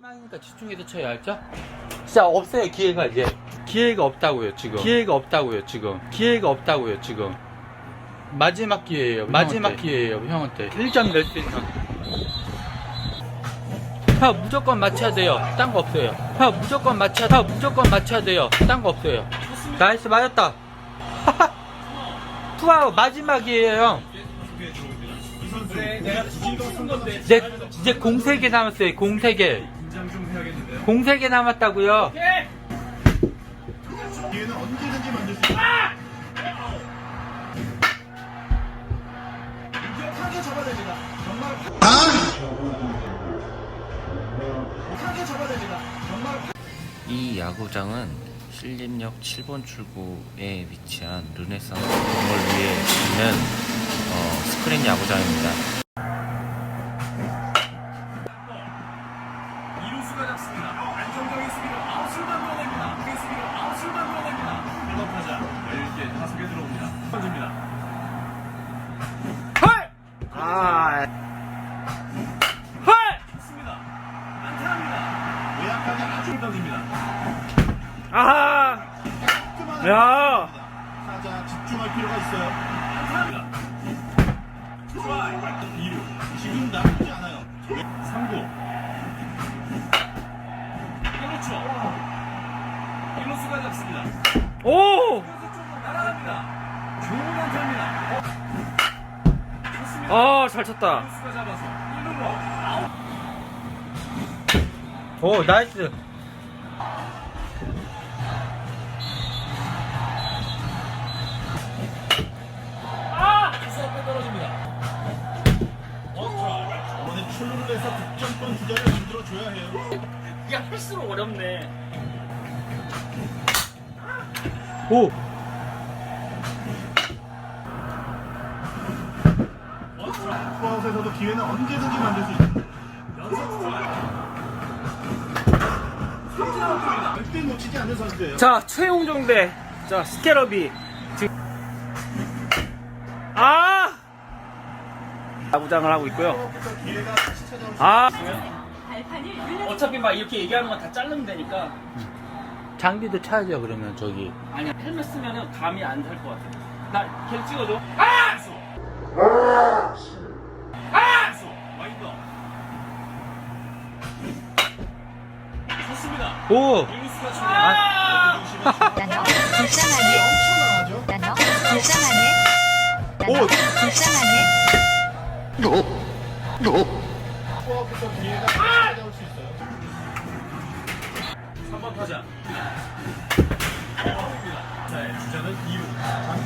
그러니까 집중해서 쳐야 알죠? 진짜 없어요 기회가 이제. 기회가 없다고요 지금. 기회가 없다고요 지금. 기회가 없다고요 지금. 마지막 기회예요 마지막 기회예요 형한테. 1점 낼 수 있는. 형 무조건 맞춰야 돼요. 딴 거 없어요. 형 무조건 맞춰야 형 무조건 맞춰야 돼요. 딴 거 없어요. 나이스 맞았다. 투아웃 마지막이에요 형. 이제 이제 공 3개 남았어요 공 3개 공 3개 남았다고요 기회는 언제든지 만들 수 있다. 유격하게 잡아냅니다. 정말 하게 잡아냅니다. 정말 이 야구장은 신림역 7번 출구에 위치한 르네상스 건물 위에 있는 어, 스크린 야구장입니다. 잡습니다. 안정적인 수비로 아웃을 만들어냅니다. 그 수비로 아웃을 만들어냅니다. 1번 타자 10개 타석에 들어옵니다. 던집니다. 아 좋습니다. 안타합니다. 외약하게 아주 던집니다. 아하 깔끔한 야 타자 집중할 필요가 있어요. 안타합니다. 트라이 2루 1루수가 잡습니다. 오! 날아갑니다. 좋은 안타입니다. 좋습니다. 아, 잘 쳤다. 1루수가 잡아서 1루로 아웃. 오, 나이스. 앞에 떨어집니다. 이번에 출루를 해서 득점권 주자를 만들어줘야 해요. 이게 할수록 어렵네. 오! 투아웃에서도 기회는 언제든지 만들 수 있다. 절대 놓치지 않는 선수예요. 자, 최용종 대, 자, 스캐러비. 지금. 아! 야구장을 하고 있고요. 기회가 다시 찾아올 수 아! 어차피 막 이렇게 얘기하는 건 다 자르면 되니까. 장비도 차야죠, 그러면 저기. 아니야, 헬멧 쓰면은 감이 안 살 것 같아. 나, 걔 찍어줘. 있어. 있어. 와인더. 좋습니다. 오! 이루수가 중요한 아, 야, 너 불쌍하네. 엄청나죠? 야, 너 불쌍하네. 야, 너 불쌍하네. 투아